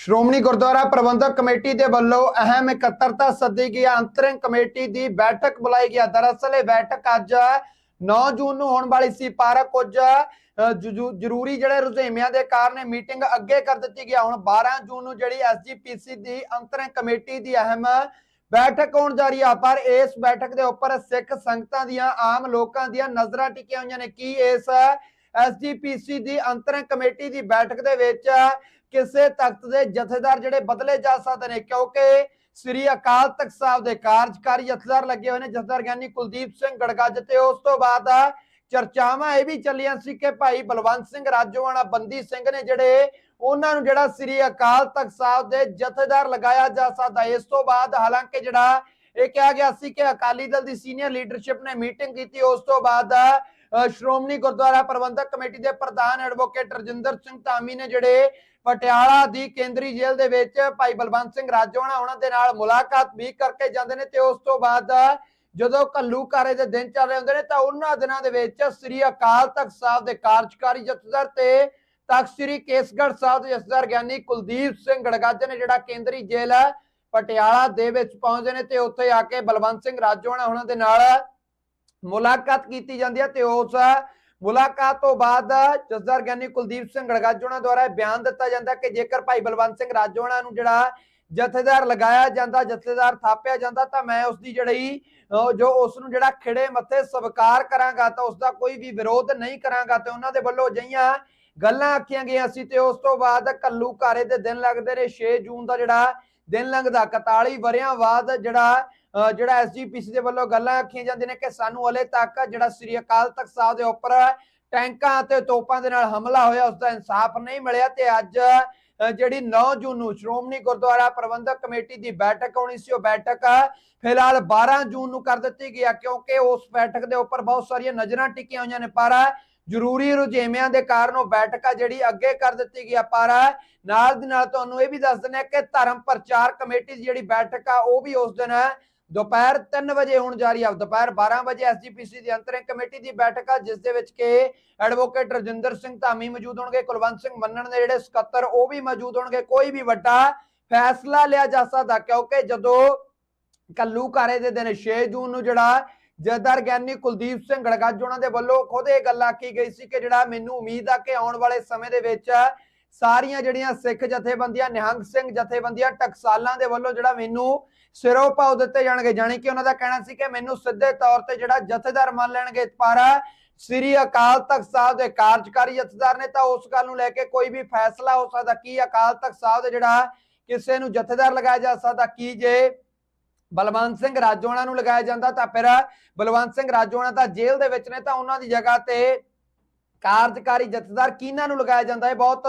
Shiromani Gurdwara Prabandhak committee ਦੇ ਵੱਲੋਂ ਅਹਿਮ ਇਕੱਤਰਤਾ ਸੱਦੀ ਗਈ। ਹੈ। ਕਮੇਟੀ ਦੀ ਬੈਠਕ ਬੁਲਾਈ ਗਈ। ਦਰਅਸਲ ਇਹ ਬੈਠਕ ਅੱਜ 9 ਜੂਨ ਨੂੰ ਹੋਣ ਵਾਲੀ ਸੀ, ਪਰ ਕੁਝ ਜ਼ਰੂਰੀ ਜਿਹੜੇ ਰੁਝੇਵਿਆਂ ਦੇ ਕਾਰਨ ਮੀਟਿੰਗ ਅੱਗੇ ਕਰ ਦਿੱਤੀ ਗਈ। ਹੁਣ 12 ਜੂਨ ਨੂੰ ਜਿਹੜੀ ਐਸਜੀਪੀਸੀ ਦੀ ਅੰਤਰਿੰਗ ਕਮੇਟੀ ਦੀ ਅਹਿਮ ਬੈਠਕ ਹੋਣ ਜਾ ਰਹੀ ਹੈ ਪਰ ਇਸ ਬੈਠਕ ਦੇ ਉੱਪਰ ਸਿੱਖ ਸੰਗਤਾਂ ਦੀਆਂ, ਆਮ ਲੋਕਾਂ ਦੀਆਂ ਨਜ਼ਰਾਂ ਟਿਕੀਆਂ ਹੋਈਆਂ ਨੇ। ਕੀ ਇਸ ਐਸਜੀਪੀਸੀ ਦੀ ਅੰਤਰਿਮ ਕਮੇਟੀ ਦੀ ਬੈਠਕ ਦੇ ਵਿੱਚ ਕਿਸੇ ਤਖਤ ਦੇ ਜਥੇਦਾਰ ਜਿਹੜੇ ਬਦਲੇ ਜਾ ਸਕਦੇ ਨੇ, ਕਿਉਂਕਿ ਸ੍ਰੀ ਅਕਾਲ ਤਖਤ ਸਾਹਿਬ ਦੇ ਕਾਰਜਕਾਰੀ ਜਥੇਦਾਰ ਲੱਗੇ ਹੋਏ ਨੇ, ਜਥੇਦਾਰ ਗਿਆਨੀ ਕੁਲਦੀਪ ਸਿੰਘ ਗੜਗੱਜ ਤੇ ਉਸ ਤੋਂ ਬਾਅਦ ਚਰਚਾਵਾਂ ਇਹ ਵੀ ਚੱਲੀਆਂ ਸੀ ਕਿ ਭਾਈ ਬਲਵੰਤ ਸਿੰਘ ਰਾਜੋਵਾਲਾ ਬੰਦੀ ਸਿੰਘ ਨੇ ਜਿਹੜੇ ਉਹਨਾਂ ਨੂੰ ਜਿਹੜਾ ਸ੍ਰੀ ਅਕਾਲ ਤਖਤ ਸਾਹਿਬ ਦੇ ਜਥੇਦਾਰ ਲਗਾਇਆ ਜਾ ਸਕਦਾ, ਇਸ ਤੋਂ ਬਾਅਦ ਹਾਲਾਂਕਿ ਜਿਹੜਾ ਇਹ ਕਿਹਾ ਗਿਆ ਸੀ ਕਿ ਅਕਾਲੀ ਦਲ ਦੀ ਸੀਨੀਅਰ ਲੀਡਰਸ਼ਿਪ ਨੇ ਮੀਟਿੰਗ ਕੀਤੀ। ਉਸ ਤੋਂ ਬਾਅਦ ਸ਼੍ਰੋਮਣੀ ਗੁਰਦੁਆਰਾ ਪ੍ਰਬੰਧਕ ਕਮੇਟੀ ਦੇ ਪ੍ਰਧਾਨ ਐਡਵੋਕੇਟ ਰਜਿੰਦਰ ਸਿੰਘ ਧਾਮੀ ਨੇ ਜਿਹੜੇ ਪਟਿਆਲਾ ਦੀ ਕੇਂਦਰੀ ਜੇਲ੍ਹ ਦੇ ਵਿੱਚ ਭਾਈ ਬਲਵੰਤ ਸਿੰਘ ਰਾਜੋਣਾ, ਉਹਨਾਂ ਦੇ ਨਾਲ ਮੁਲਾਕਾਤ ਵੀ ਕਰਕੇ ਜਾਂਦੇ ਨੇ ਤੇ ਉਸ ਤੋਂ ਬਾਅਦ, ਜਦੋਂ ਘੱਲੂਕਾਰੇ ਦੇ ਦਿਨ ਚੱਲ ਰਹੇ ਹੁੰਦੇ ਨੇ, ਤਾਂ ਉਹਨਾਂ ਦਿਨਾਂ ਦੇ ਵਿੱਚ ਸ੍ਰੀ ਅਕਾਲ ਤਖਤ ਸਾਹਿਬ ਦੇ ਕਾਰਜਕਾਰੀ ਜਥੇਦਾਰ ਤੇ ਤਖਤ ਸ੍ਰੀ ਕੇਸਗੜ੍ਹ ਸਾਹਿਬ ਦੇ ਜਥੇਦਾਰ ਗਿਆਨੀ ਕੁਲਦੀਪ ਸਿੰਘ ਗੜਗੱਜ ਨੇ ਜਿਹੜਾ ਕੇਂਦਰੀ ਜੇਲ੍ਹ ਹੈ ਪਟਿਆਲਾ ਦੇ ਵਿੱਚ ਪਹੁੰਚਦੇ ਨੇ ਤੇ ਉੱਥੇ ਆ ਕੇ ਬਲਵੰਤ ਸਿੰਘ ਰਾਜੋਣਾ ਉਹਨਾਂ ਦੇ ਨਾਲ ਮੁਲਾਕਾਤ ਕੀਤੀ ਜਾਂਦੀ ਹੈ ਤੇ ਉਸ ਮੁਲਾਕਾਤ ਤੋਂ ਬਾਅਦ ਜਸਦਾਰ ਗਿਆਨੀ ਕੁਲਦੀਪ ਸਿੰਘ ਗੜਗਾਜੋਣਾ ਦੁਆਰਾ ਬਿਆਨ ਦਿੱਤਾ ਜਾਂਦਾ ਕਿ ਜੇਕਰ ਭਾਈ ਬਲਵੰਤ ਸਿੰਘ ਰਾਜੋਣਾ ਨੂੰ ਜਿਹੜਾ ਜਥੇਦਾਰ ਲਗਾਇਆ ਜਾਂਦਾ, ਜਥੇਦਾਰ ਥਾਪਿਆ ਜਾਂਦਾ ਤਾਂ ਮੈਂ ਉਸ ਦੀ ਜਿਹੜੀ, ਅਹ, ਜੋ ਉਸ ਨੂੰ ਜਿਹੜਾ ਖਿੜੇ ਮੱਥੇ ਸਵੀਕਾਰ ਕਰਾਂਗਾ ਤਾਂ ਉਸ ਦਾ ਕੋਈ ਵੀ ਵਿਰੋਧ ਨਹੀਂ ਕਰਾਂਗਾ ਤੇ ਉਹਨਾਂ ਦੇ ਵੱਲੋਂ ਅਜਿਹੀਆਂ ਗੱਲਾਂ ਆਖੀਆਂ ਗਈਆਂ ਸੀ ਤੇ ਉਸ ਤੋਂ ਬਾਅਦ ਕੱਲੂ ਘਾਰੇ ਦੇ ਦਿਨ ਲੱਗਦੇ ਨੇ 6 ਜੂਨ ਦਾ ਜਿਹੜਾ ਦਿਨ ਲੰਘਦਾ 41 ਵਰਿਆਂ ਬਾਅਦ ਜਿਹੜਾ ਜਿਹੜਾ ਐਸਜੀਪੀਸੀ ਦੇ ਵੱਲੋਂ ਗੱਲਾਂ ਆਖੀਆਂ ਜਾਂਦੀਆਂ ਨੇ ਕਿ ਸਾਨੂੰ ਹਲੇ ਤੱਕ ਜਿਹੜਾ ਸ੍ਰੀ ਅਕਾਲ ਤਖਤ ਸਾਹਿਬ ਦੇ ਉੱਪਰ ਟੈਂਕਾਂ ਅਤੇ ਤੋਪਾਂ ਦੇ ਨਾਲ ਹਮਲਾ ਹੋਇਆ, ਉਸ ਦਾ ਇਨਸਾਫ ਨਹੀਂ ਮਿਲਿਆ ਤੇ ਅੱਜ ਜਿਹੜੀ 9 ਜੂਨ ਨੂੰ ਸ਼੍ਰੋਮਣੀ ਗੁਰਦੁਆਰਾ ਪ੍ਰਬੰਧਕ ਕਮੇਟੀ ਦੀ ਬੈਠਕ ਹੋਣੀ ਸੀ, ਉਹ ਬੈਠਕ ਫਿਲਹਾਲ 12 ਜੂਨ ਨੂੰ ਕਰ ਦਿੱਤੀ ਗਈ ਹੈ ਕਿਉਂਕਿ ਉਸ ਬੈਠਕ ਦੇ ਉੱਪਰ ਬਹੁਤ ਸਾਰੀਆਂ ਨਜ਼ਰਾਂ ਟਿਕੀਆਂ ਹੋਈਆਂ ਨੇ, ਪਰ ਜ਼ਰੂਰੀ ਰੁਝੇਵਿਆਂ ਦੇ ਕਾਰਨ ਉਹ ਬੈਠਕ ਆ ਜਿਹੜੀ ਅੱਗੇ ਕਰ ਦਿੱਤੀ ਗਈ ਆ, ਪਰ ਨਾਲ ਦੀ ਨਾਲ ਤੁਹਾਨੂੰ ਇਹ ਵੀ ਦੱਸ ਦਿੰਦੇ ਆ ਕਿ ਧਰਮ ਪ੍ਰਚਾਰ ਕਮੇਟੀ ਦੀ ਜਿਹੜੀ ਬੈਠਕ ਆ, ਉਹ ਵੀ ਉਸ ਦਿਨ ਦੁਪਹਿਰ 3 ਵਜੇ ਹੋਣ ਜਾ ਰਹੀ ਆ, ਦੁਪਹਿਰ 12 ਵਜੇ ਐਸਜੀਪੀਸੀ ਦੀ ਅੰਤਰਿਮ ਕਮੇਟੀ ਦੀ ਬੈਠਕ ਆ, ਜਿਸ ਦੇ ਵਿੱਚ ਕਿ ਐਡਵੋਕੇਟ ਰਜਿੰਦਰ ਸਿੰਘ ਧਾਮੀ ਮੌਜੂਦ ਹੋਣਗੇ, ਕੁਲਵੰਤ ਸਿੰਘ ਮੰਨਣ ਦੇ ਜਿਹੜੇ ਸਕੱਤਰ, ਉਹ ਵੀ ਮੌਜੂਦ ਹੋਣਗੇ, ਕੋਈ ਵੀ ਵੱਡਾ ਫੈਸਲਾ ਲਿਆ ਜਾ ਸਕਦਾ, ਕਿਉਂਕਿ ਜਦੋਂ ਕੱਲੂ ਕਾਰੇ ਦੇ ਦਿਨ 6 ਜੂਨ ਨੂੰ ਜਿਹੜਾ ਜਥੇਦਾਰ ਗਿਆਨੀ ਕੁਲਦੀਪ ਸਿੰਘ ਗੜਗੱਜ ਉਹਨਾਂ ਦੇ ਵੱਲੋਂ ਖੁਦ ਇਹ ਗੱਲ ਆਖੀ ਗਈ ਸੀ ਕਿ ਜਿਹੜਾ ਮੈਨੂੰ ਉਮੀਦ ਆ ਕਿ ਆਉਣ ਵਾਲੇ ਸਮੇਂ ਦੇ ਵਿੱਚ ਸਾਰੀਆਂ ਜਿਹੜੀਆਂ ਸਿੱਖ ਜਥੇਬੰਦੀਆਂ, ਨਿਹੰਗ ਸਿੰਘ ਜਥੇਬੰਦੀਆਂ, ਟਕਸਾਲਾਂ ਦੇ ਵੱਲੋਂ ਜਿਹੜਾ ਮੈਨੂੰ ਸਿਰੋਂ ਪਾਉ ਦਿੱਤੇ ਜਾਣਗੇ, ਜਾਣੀ ਕਿ ਉਹਨਾਂ ਦਾ ਕਹਿਣਾ ਸੀ ਕਿ ਮੈਨੂੰ ਸਿੱਧੇ ਤੌਰ ਤੇ ਜਿਹੜਾ ਜਥੇਦਾਰ ਮੰਨ ਲੈਣਗੇ ਪਰ ਸ੍ਰੀ ਅਕਾਲ ਤਖਤ ਸਾਹਿਬ ਦੇ ਕਾਰਜਕਾਰੀ ਜਥੇਦਾਰ ਨੇ ਤਾਂ ਉਸ ਗੱਲ ਨੂੰ ਲੈ ਕੇ ਕੋਈ ਵੀ ਫੈਸਲਾ ਹੋ ਸਕਦਾ, ਕੀ ਅਕਾਲ ਤਖਤ ਸਾਹਿਬ ਦੇ ਜਿਹੜਾ ਕਿਸੇ ਨੂੰ ਜਥੇਦਾਰ ਲਗਾਇਆ ਜਾ ਸਕਦਾ, ਕੀ ਜੇ ਬਲਵੰਤ ਸਿੰਘ ਰਾਜੋਣਾ ਨੂੰ ਲਗਾਇਆ ਜਾਂਦਾ ਤਾਂ ਫਿਰ ਬਲਵੰਤ ਸਿੰਘ ਰਾਜੋਆਣਾ ਤਾਂ ਜੇਲ੍ਹ ਦੇ ਵਿੱਚ ਨੇ ਤਾਂ ਉਹਨਾਂ ਦੀ ਜਗ੍ਹਾ ਤੇ ਕਾਰਜਕਾਰੀ ਜਥੇਦਾਰ ਕਿਹਨਾਂ ਨੂੰ ਲਗਾਇਆ ਜਾਂਦਾ ਹੈ। ਬਹੁਤ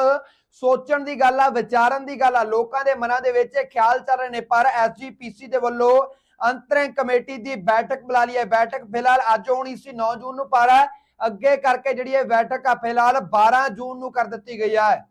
ਸੋਚਣ ਦੀ ਗੱਲ ਆ, ਵਿਚਾਰਨ ਦੀ ਗੱਲ ਆ, ਲੋਕਾਂ ਦੇ ਮਨਾਂ ਦੇ ਵਿੱਚ ਇਹ ਖਿਆਲ ਚੱਲ ਰਹੇ ਨੇ, ਪਰ ਐਸਜੀਪੀਸੀ ਦੇ ਵੱਲੋਂ ਅੰਤਰਿੰਗ ਕਮੇਟੀ ਦੀ ਬੈਠਕ ਬੁਲਾ ਲਈ ਹੈ। ਬੈਠਕ ਫਿਲਹਾਲ ਅੱਜ ਹੋਣੀ ਸੀ 9 ਜੂਨ ਨੂੰ, ਪਰ ਅੱਗੇ ਕਰਕੇ ਜਿਹੜੀ ਇਹ ਬੈਠਕ ਆ, ਫਿਲਹਾਲ 12 ਜੂਨ ਨੂੰ ਕਰ ਦਿੱਤੀ ਗਈ ਹੈ